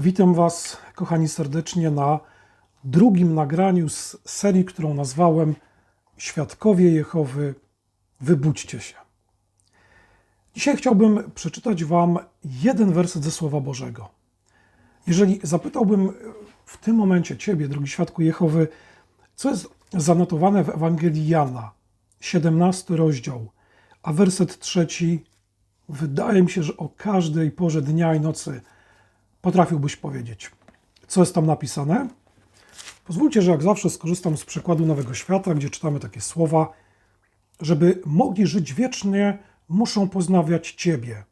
Witam Was, kochani, serdecznie na drugim nagraniu z serii, którą nazwałem Świadkowie Jehowy, wybudźcie się. Dzisiaj chciałbym przeczytać Wam jeden werset ze Słowa Bożego. Jeżeli zapytałbym w tym momencie Ciebie, drogi świadku Jehowy, co jest zanotowane w Ewangelii Jana, 17 rozdział, a werset trzeci, wydaje mi się, że o każdej porze dnia i nocy potrafiłbyś powiedzieć. Co jest tam napisane? Pozwólcie, że jak zawsze skorzystam z przykładu Nowego Świata, gdzie czytamy takie słowa, żeby mogli żyć wiecznie, muszą poznawiać Ciebie,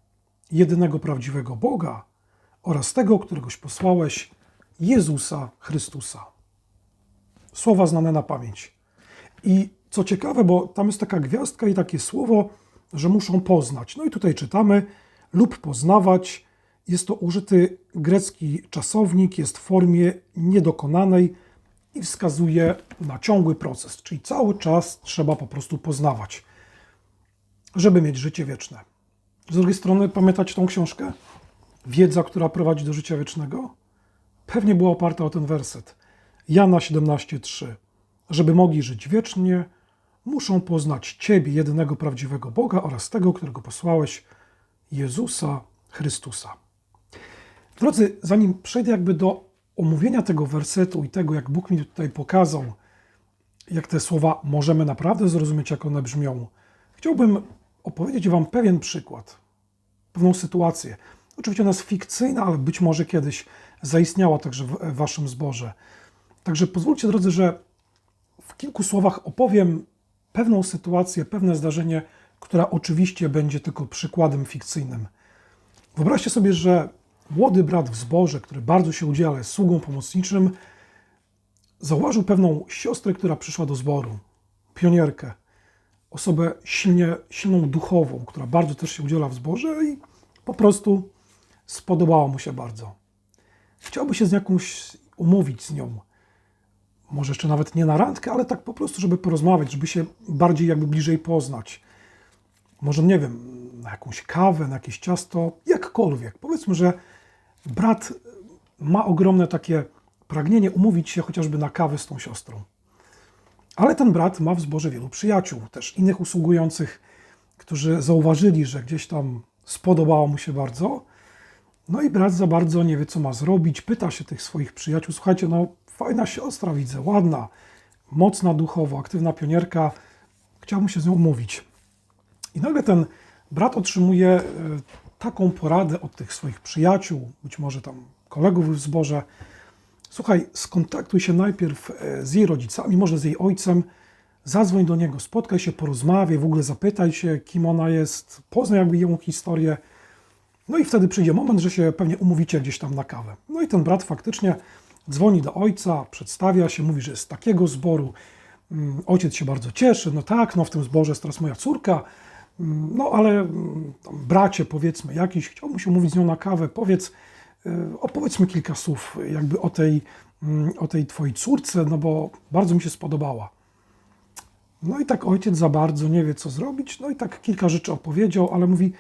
jedynego prawdziwego Boga oraz tego, któregoś posłałeś, Jezusa Chrystusa. Słowa znane na pamięć. I co ciekawe, bo tam jest taka gwiazdka i takie słowo, że muszą poznać. No i tutaj czytamy lub poznawać. Jest to użyty grecki czasownik, jest w formie niedokonanej i wskazuje na ciągły proces, czyli cały czas trzeba po prostu poznawać, żeby mieć życie wieczne. Z drugiej strony, pamiętacie tą książkę? Wiedza, która prowadzi do życia wiecznego? Pewnie była oparta o ten werset. Jana 17:3. Żeby mogli żyć wiecznie, muszą poznać Ciebie, jedynego prawdziwego Boga oraz tego, którego posłałeś, Jezusa Chrystusa. Drodzy, zanim przejdę jakby do omówienia tego wersetu i tego, jak Bóg mi tutaj pokazał, jak te słowa możemy naprawdę zrozumieć, jak one brzmią, chciałbym opowiedzieć Wam pewien przykład, pewną sytuację. Oczywiście ona jest fikcyjna, ale być może kiedyś zaistniała także w Waszym zborze. Także pozwólcie, drodzy, że w kilku słowach opowiem pewną sytuację, pewne zdarzenie, która oczywiście będzie tylko przykładem fikcyjnym. Wyobraźcie sobie, że młody brat w zborze, który bardzo się udziela, jest sługą pomocniczym, zauważył pewną siostrę, która przyszła do zboru, pionierkę, osobę silnie, silną duchową, która bardzo też się udziela w zborze i po prostu spodobała mu się bardzo. Chciałby się z jakąś umówić z nią. Może jeszcze nawet nie na randkę, ale tak po prostu, żeby porozmawiać, żeby się bardziej jakby bliżej poznać. Może, nie wiem, na jakąś kawę, na jakieś ciasto, jakkolwiek. Powiedzmy, że brat ma ogromne takie pragnienie umówić się chociażby na kawę z tą siostrą. Ale ten brat ma w zborze wielu przyjaciół, też innych usługujących, którzy zauważyli, że gdzieś tam spodobało mu się bardzo. No i brat za bardzo nie wie, co ma zrobić. Pyta się tych swoich przyjaciół: Słuchajcie, no fajna siostra widzę, ładna, mocna duchowo, aktywna pionierka. Chciałbym się z nią umówić. I nagle ten brat otrzymuje e, taką poradę od tych swoich przyjaciół, być może tam kolegów w zborze. Słuchaj, skontaktuj się najpierw e, z jej rodzicami, może z jej ojcem, zadzwoń do niego, spotkaj się, porozmawiaj, w ogóle zapytaj się, kim ona jest, poznaj jakby ją historię. No i wtedy przyjdzie moment, że się pewnie umówicie gdzieś tam na kawę. No i ten brat faktycznie dzwoni do ojca, przedstawia się, mówi, że jest z takiego zboru. Mm, ojciec się bardzo cieszy, no tak, no w tym zborze jest teraz moja córka, no ale mm, bracie powiedzmy jakiś, chciałbym się umówić z nią na kawę, powiedz, y, opowiedzmy kilka słów jakby o tej, o tej twojej córce, no bo bardzo mi się spodobała. No i tak ojciec za bardzo nie wie, co zrobić, no i tak kilka rzeczy opowiedział, ale mówi,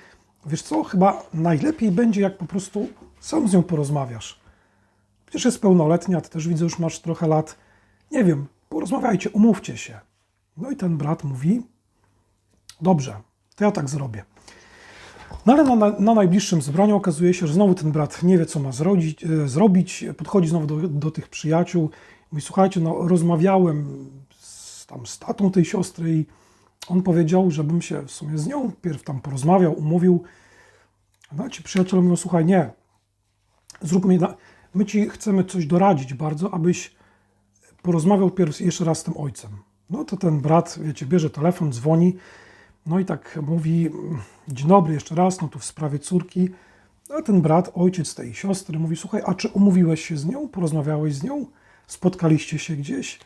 wiesz co, chyba najlepiej będzie, jak po prostu sam z nią porozmawiasz. Przecież jest pełnoletnia, ty też widzę, już masz trochę lat. Nie wiem, porozmawiajcie, umówcie się. No i ten brat mówi: Dobrze, to ja tak zrobię. No ale na, na najbliższym zebraniu okazuje się, że znowu ten brat nie wie, co ma zrobić. E, zrobić. Podchodzi znowu do, do tych przyjaciół. Mówi: Słuchajcie, no rozmawiałem z, tam, z tatą tej siostry i on powiedział, żebym się w sumie z nią pierw tam porozmawiał, umówił. No ci przyjaciele mówią: Słuchaj, nie, zróbmy. My ci chcemy coś doradzić bardzo, abyś porozmawiał pierwszy, jeszcze raz z tym ojcem. No to ten brat, wiecie, bierze telefon, dzwoni, no i tak mówi, dzień dobry jeszcze raz, no tu w sprawie córki. A ten brat, ojciec tej siostry mówi, słuchaj, a czy umówiłeś się z nią, porozmawiałeś z nią, spotkaliście się gdzieś?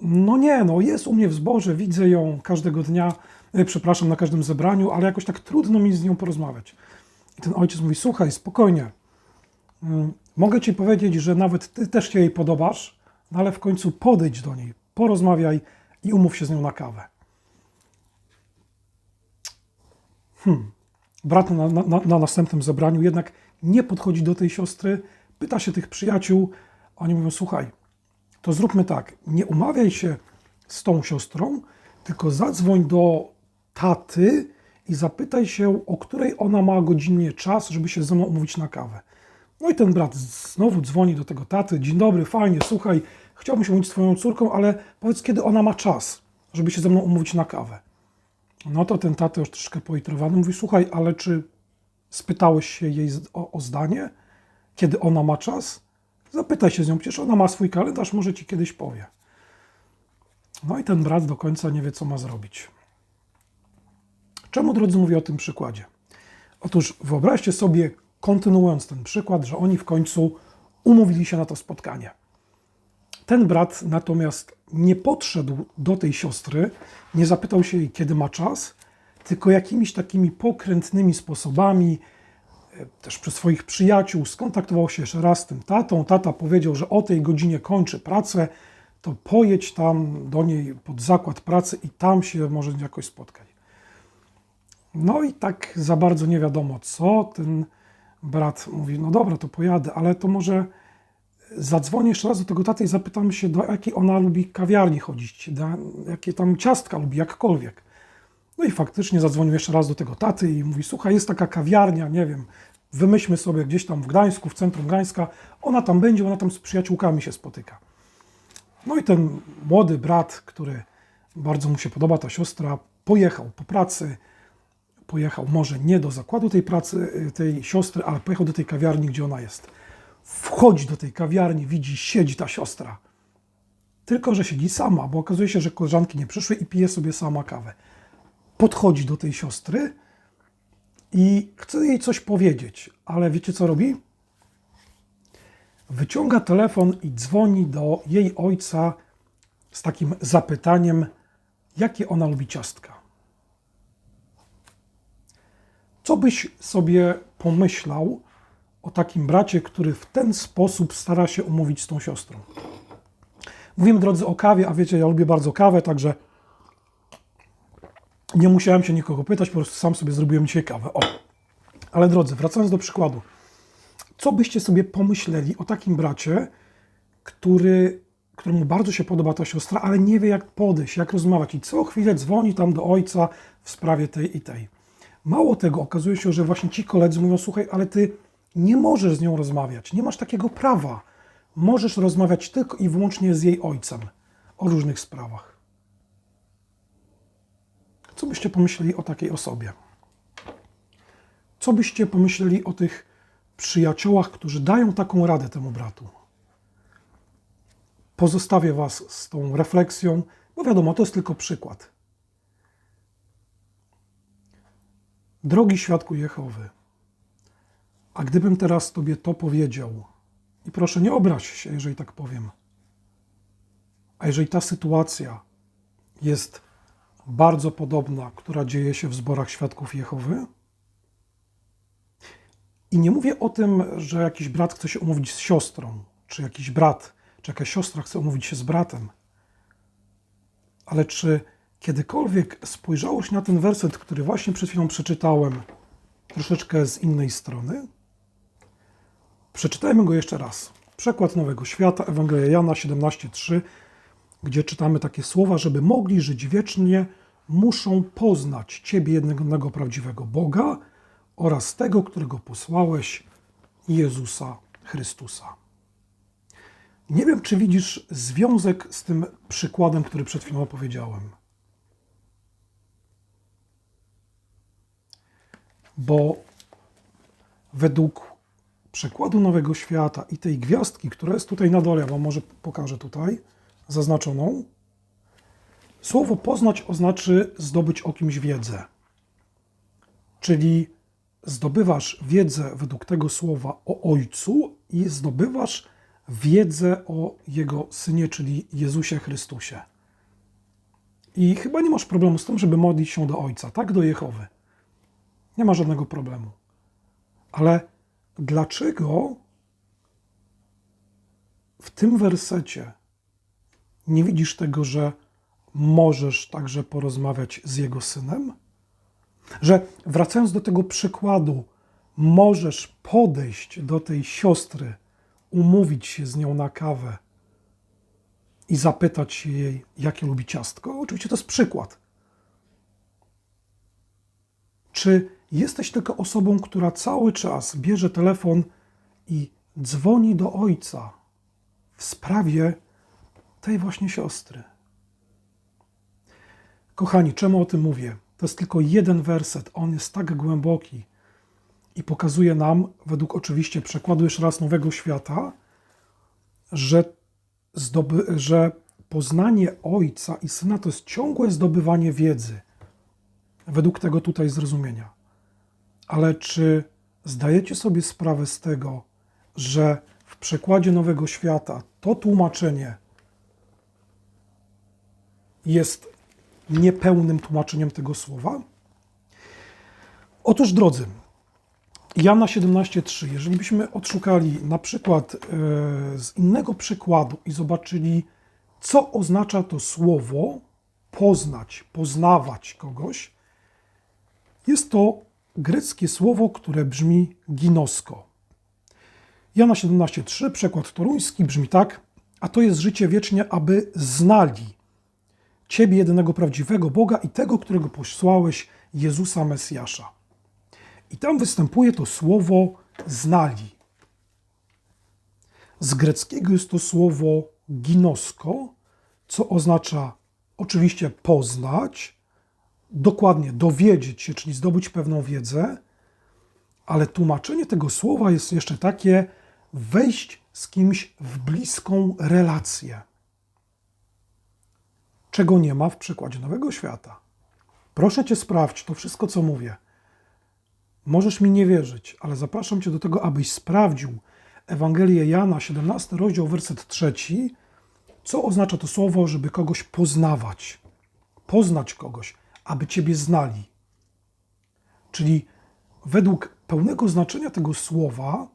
No nie, no jest u mnie w zborze, widzę ją każdego dnia, e, przepraszam, na każdym zebraniu, ale jakoś tak trudno mi z nią porozmawiać. I ten ojciec mówi, słuchaj, spokojnie, mm, Mogę Ci powiedzieć, że nawet Ty też się jej podobasz, no ale w końcu podejdź do niej, porozmawiaj i umów się z nią na kawę. Hmm. Brat na, na, na następnym zebraniu jednak nie podchodzi do tej siostry, pyta się tych przyjaciół, oni mówią: Słuchaj, to zróbmy tak, nie umawiaj się z tą siostrą, tylko zadzwoń do taty i zapytaj się, o której ona ma godzinnie czas, żeby się ze mną umówić na kawę. No i ten brat znowu dzwoni do tego taty. Dzień dobry, fajnie, słuchaj, chciałbym się umówić z twoją córką, ale powiedz, kiedy ona ma czas, żeby się ze mną umówić na kawę. No to ten tata już troszkę poitrowany mówi, słuchaj, ale czy spytałeś się jej o, o zdanie, kiedy ona ma czas? Zapytaj się z nią, przecież ona ma swój kalendarz, może ci kiedyś powie. No i ten brat do końca nie wie, co ma zrobić. Czemu, drodzy, mówię o tym przykładzie? Otóż wyobraźcie sobie, kontynuując ten przykład, że oni w końcu umówili się na to spotkanie. Ten brat natomiast nie podszedł do tej siostry, nie zapytał się jej, kiedy ma czas, tylko jakimiś takimi pokrętnymi sposobami, e, też przez swoich przyjaciół, skontaktował się jeszcze raz z tym tatą. Tata powiedział, że o tej godzinie kończy pracę, to pojedź tam do niej pod zakład pracy i tam się może jakoś spotkać. No i tak za bardzo nie wiadomo co. Ten brat mówi, no dobra, to pojadę, ale to może zadzwonię jeszcze raz do tego taty i zapytam się, do jakiej ona lubi kawiarni chodzić, do jakie tam ciastka lubi, jakkolwiek. No i faktycznie zadzwonił jeszcze raz do tego taty i mówi, słuchaj, jest taka kawiarnia, nie wiem, wymyślmy sobie gdzieś tam w Gdańsku, w centrum Gdańska, ona tam będzie, ona tam z przyjaciółkami się spotyka. No i ten młody brat, który bardzo mu się podoba, ta siostra, pojechał po pracy, pojechał może nie do zakładu tej pracy, y, tej siostry, ale pojechał do tej kawiarni, gdzie ona jest. Wchodzi do tej kawiarni, widzi, siedzi ta siostra. Tylko, że siedzi sama, bo okazuje się, że koleżanki nie przyszły i pije sobie sama kawę. Podchodzi do tej siostry i chce jej coś powiedzieć, ale wiecie co robi? Wyciąga telefon i dzwoni do jej ojca z takim zapytaniem, jakie ona lubi ciastka. Co byś sobie pomyślał o takim bracie, który w ten sposób stara się umówić z tą siostrą? Mówimy, drodzy, o kawie, a wiecie, ja lubię bardzo kawę, także nie musiałem się nikogo pytać, po prostu sam sobie zrobiłem dzisiaj kawę. O. Ale drodzy, wracając do przykładu. Co byście sobie pomyśleli o takim bracie, który, któremu bardzo się podoba ta siostra, ale nie wie jak podejść, jak rozmawiać i co chwilę dzwoni tam do ojca w sprawie tej i tej. Mało tego, okazuje się, że właśnie ci koledzy mówią: Słuchaj, ale ty nie możesz z nią rozmawiać, nie masz takiego prawa. Możesz rozmawiać tylko i wyłącznie z jej ojcem o różnych sprawach. Co byście pomyśleli o takiej osobie? Co byście pomyśleli o tych przyjaciołach, którzy dają taką radę temu bratu? Pozostawię Was z tą refleksją, bo wiadomo, to jest tylko przykład. Drogi świadku Jehowy, a gdybym teraz Tobie to powiedział, i proszę nie obraź się, jeżeli tak powiem, a jeżeli ta sytuacja jest bardzo podobna, która dzieje się w zborach świadków Jehowy, i nie mówię o tym, że jakiś brat chce się umówić z siostrą, czy jakiś brat, czy jakaś siostra chce umówić się z bratem, ale czy kiedykolwiek spojrzałeś na ten werset, który właśnie przed chwilą przeczytałem, troszeczkę z innej strony? Przeczytajmy go jeszcze raz. Przekład Nowego Świata, Ewangelia Jana 17:3, gdzie czytamy takie słowa, żeby mogli żyć wiecznie, muszą poznać Ciebie, jednego prawdziwego Boga oraz tego, którego posłałeś, Jezusa Chrystusa. Nie wiem, czy widzisz związek z tym przykładem, który przed chwilą opowiedziałem. bo według przekładu Nowego Świata i tej gwiazdki, która jest tutaj na dole, ja Wam może pokażę tutaj, zaznaczoną, słowo poznać oznaczy zdobyć o kimś wiedzę. Czyli zdobywasz wiedzę według tego słowa o Ojcu i zdobywasz wiedzę o Jego Synie, czyli Jezusie Chrystusie. I chyba nie masz problemu z tym, żeby modlić się do Ojca, tak? Do Jehowy. Nie ma żadnego problemu. Ale dlaczego w tym wersecie nie widzisz tego, że możesz także porozmawiać z jego synem? Że wracając do tego przykładu, możesz podejść do tej siostry umówić się z nią na kawę i zapytać jej, jakie lubi ciastko? Oczywiście to jest przykład. Czy jesteś tylko osobą, która cały czas bierze telefon i dzwoni do ojca w sprawie tej właśnie siostry? Kochani, czemu o tym mówię? To jest tylko jeden werset, on jest tak głęboki i pokazuje nam, według oczywiście przekładu jeszcze raz Nowego Świata, że, zdoby, że poznanie Ojca i Syna to jest ciągłe zdobywanie wiedzy, według tego tutaj zrozumienia. Ale czy zdajecie sobie sprawę z tego, że w przekładzie Nowego Świata to tłumaczenie jest niepełnym tłumaczeniem tego słowa? Otóż, drodzy, Jana 17:3, jeżeli byśmy odszukali na przykład e, z innego przykładu i zobaczyli, co oznacza to słowo poznać, poznawać kogoś, jest to greckie słowo, które brzmi ginosko. Jana 17:3, przekład toruński brzmi tak: A to jest życie wiecznie, aby znali Ciebie, jedynego prawdziwego Boga i tego, którego posłałeś, Jezusa Mesjasza. I tam występuje to słowo znali. Z greckiego jest to słowo ginosko, co oznacza oczywiście poznać, dokładnie dowiedzieć się, czyli zdobyć pewną wiedzę, ale tłumaczenie tego słowa jest jeszcze takie wejść z kimś w bliską relację czego nie ma w przykładzie Nowego Świata. Proszę cię, sprawdź to wszystko, co mówię. Możesz mi nie wierzyć, ale zapraszam cię do tego, abyś sprawdził Ewangelię Jana, 17 rozdział, werset 3, co oznacza to słowo, żeby kogoś poznawać, poznać kogoś, aby ciebie znali. Czyli według pełnego znaczenia tego słowa,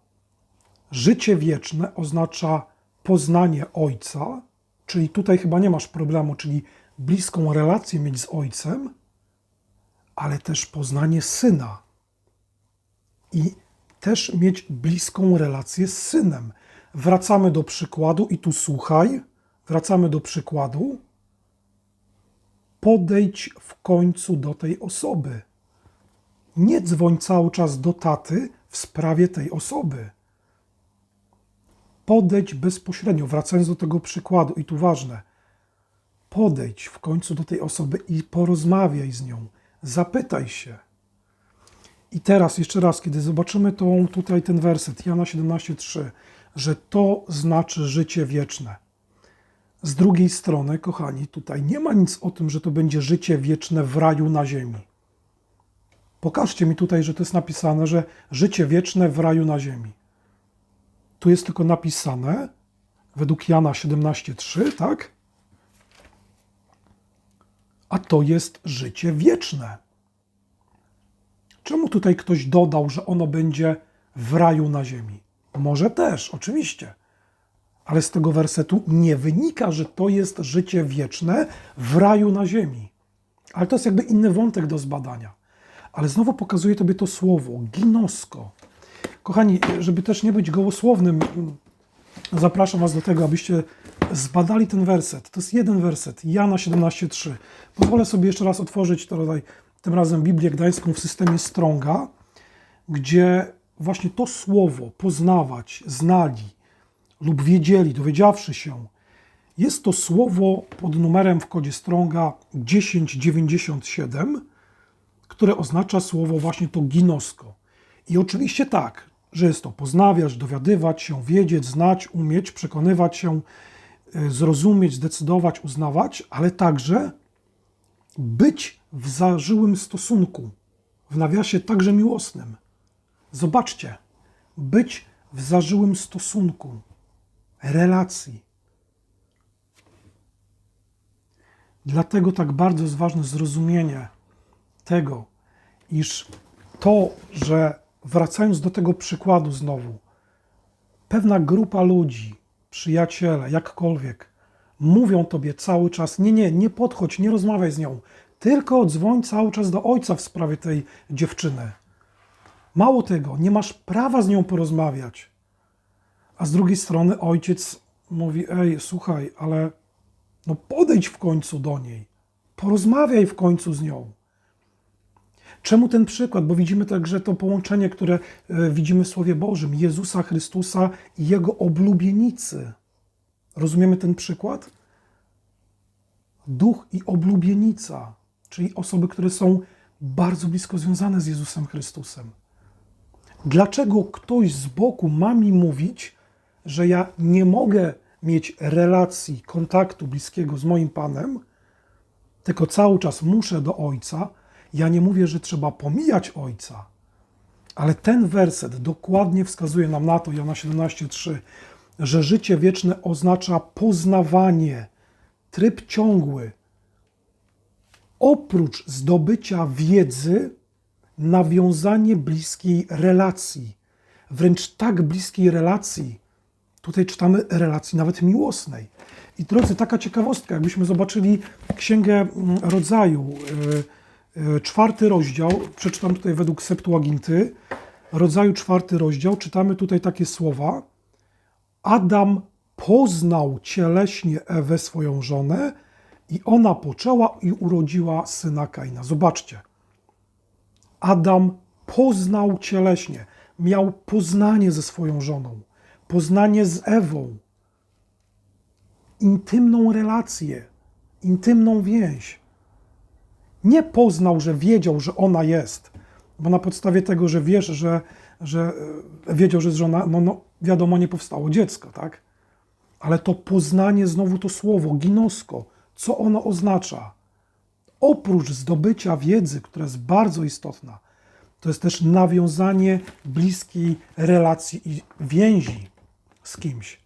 życie wieczne oznacza poznanie Ojca, czyli tutaj chyba nie masz problemu, czyli bliską relację mieć z ojcem, ale też poznanie syna. I też mieć bliską relację z synem. Wracamy do przykładu i tu słuchaj, wracamy do przykładu. Podejdź w końcu do tej osoby. Nie dzwoń cały czas do taty w sprawie tej osoby podejdź bezpośrednio, wracając do tego przykładu, i tu ważne, podejdź w końcu do tej osoby i porozmawiaj z nią, zapytaj się. I teraz jeszcze raz, kiedy zobaczymy tą, tutaj ten werset, Jana 17,3, że to znaczy życie wieczne. Z drugiej strony, kochani, tutaj nie ma nic o tym, że to będzie życie wieczne w raju na ziemi. Pokażcie mi tutaj, że to jest napisane, że życie wieczne w raju na ziemi. Tu jest tylko napisane, według Jana 17:3, tak? A to jest życie wieczne. Czemu tutaj ktoś dodał, że ono będzie w raju na ziemi? Może też, oczywiście. Ale z tego wersetu nie wynika, że to jest życie wieczne w raju na ziemi. Ale to jest jakby inny wątek do zbadania. Ale znowu pokazuje tobie to słowo, ginosko. Kochani, żeby też nie być gołosłownym, zapraszam Was do tego, abyście zbadali ten werset. To jest jeden werset, Jana 17:3. Pozwolę sobie jeszcze raz otworzyć tutaj, tym razem Biblię Gdańską w systemie Stronga, gdzie właśnie to słowo poznawać, znali lub wiedzieli, dowiedziawszy się, jest to słowo pod numerem w kodzie Stronga 1097, które oznacza słowo właśnie to ginosko. I oczywiście tak, że jest to poznawiać, dowiadywać się, wiedzieć, znać, umieć, przekonywać się, e, zrozumieć, zdecydować, uznawać, ale także być w zażyłym stosunku, w nawiasie także miłosnym. Zobaczcie, być w zażyłym stosunku, relacji. Dlatego tak bardzo jest ważne zrozumienie tego, iż to, że wracając do tego przykładu znowu, pewna grupa ludzi, przyjaciele, jakkolwiek, mówią tobie cały czas: Nie, nie, nie podchodź, nie rozmawiaj z nią, tylko dzwoń cały czas do ojca w sprawie tej dziewczyny. Mało tego, nie masz prawa z nią porozmawiać. A z drugiej strony ojciec mówi: Ej, słuchaj, ale no podejdź w końcu do niej, porozmawiaj w końcu z nią. Czemu ten przykład? Bo widzimy także to połączenie, które e, widzimy w Słowie Bożym Jezusa Chrystusa i Jego oblubienicy. Rozumiemy ten przykład? Duch i oblubienica, czyli osoby, które są bardzo blisko związane z Jezusem Chrystusem. Dlaczego ktoś z boku ma mi mówić, że ja nie mogę mieć relacji, kontaktu bliskiego z moim Panem, tylko cały czas muszę do Ojca? Ja nie mówię, że trzeba pomijać Ojca, ale ten werset dokładnie wskazuje nam na to, Jana 17,3, że życie wieczne oznacza poznawanie, tryb ciągły. Oprócz zdobycia wiedzy, nawiązanie bliskiej relacji, wręcz tak bliskiej relacji, tutaj czytamy relacji nawet miłosnej. I drodzy, taka ciekawostka, jakbyśmy zobaczyli Księgę mm, Rodzaju, yy, yy, czwarty rozdział, przeczytam tutaj według Septuaginty, Rodzaju czwarty rozdział, czytamy tutaj takie słowa. Adam poznał cieleśnie Ewę, swoją żonę, i ona poczęła i urodziła syna Kaina. Zobaczcie. Adam poznał cieleśnie, miał poznanie ze swoją żoną, poznanie z Ewą, intymną relację, intymną więź. Nie poznał, że wiedział, że ona jest, bo na podstawie tego, że wiesz, że, że e, wiedział, że jest żona, no, no wiadomo, nie powstało dziecko, tak? Ale to poznanie, znowu to słowo, ginosko, co ono oznacza? Oprócz zdobycia wiedzy, która jest bardzo istotna, to jest też nawiązanie bliskiej relacji i więzi z kimś.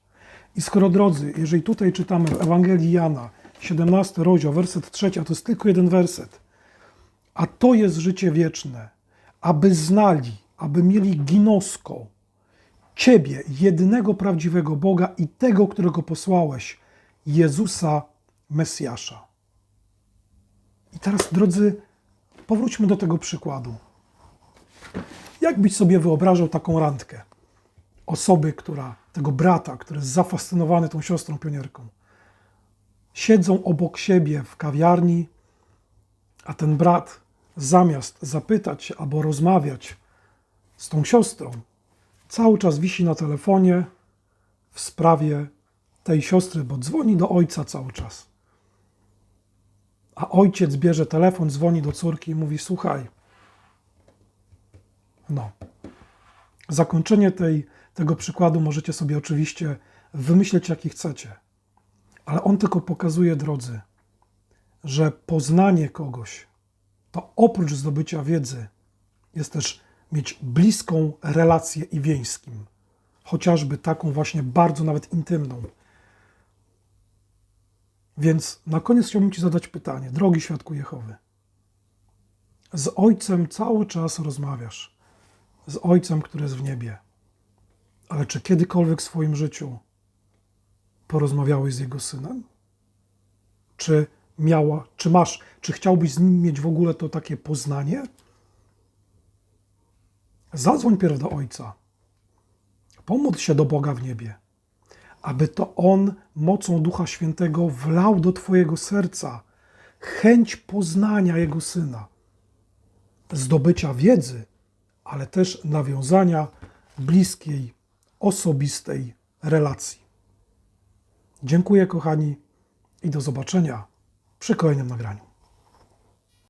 I skoro, drodzy, jeżeli tutaj czytamy w Ewangelii Jana, 17 rozdział, werset 3, a to jest tylko jeden werset, a to jest życie wieczne, aby znali, aby mieli ginosko, Ciebie, jedynego prawdziwego Boga i tego, którego posłałeś, Jezusa Mesjasza. I teraz, drodzy, powróćmy do tego przykładu. Jak byś sobie wyobrażał taką randkę? Osoby, która, tego brata, który jest zafascynowany tą siostrą pionierką, siedzą obok siebie w kawiarni, a ten brat zamiast zapytać albo rozmawiać z tą siostrą, cały czas wisi na telefonie w sprawie tej siostry, bo dzwoni do ojca cały czas. A ojciec bierze telefon, dzwoni do córki i mówi: Słuchaj, no. Zakończenie tej, tego przykładu możecie sobie oczywiście wymyśleć, jaki chcecie, ale on tylko pokazuje, drodzy, że poznanie kogoś to oprócz zdobycia wiedzy jest też mieć bliską relację i więź z kim, chociażby taką właśnie bardzo nawet intymną. Więc na koniec chciałbym Ci zadać pytanie, drogi świadku Jehowy. Z Ojcem cały czas rozmawiasz, z Ojcem, który jest w niebie, ale czy kiedykolwiek w swoim życiu porozmawiałeś z Jego Synem? Czy miała, czy masz, czy chciałbyś z Nim mieć w ogóle to takie poznanie? Zadzwoń pierw do Ojca. Pomódl się do Boga w niebie, aby to On mocą Ducha Świętego wlał do Twojego serca chęć poznania Jego Syna, zdobycia wiedzy, ale też nawiązania bliskiej, osobistej relacji. Dziękuję, kochani, i do zobaczenia przy kolejnym nagraniu.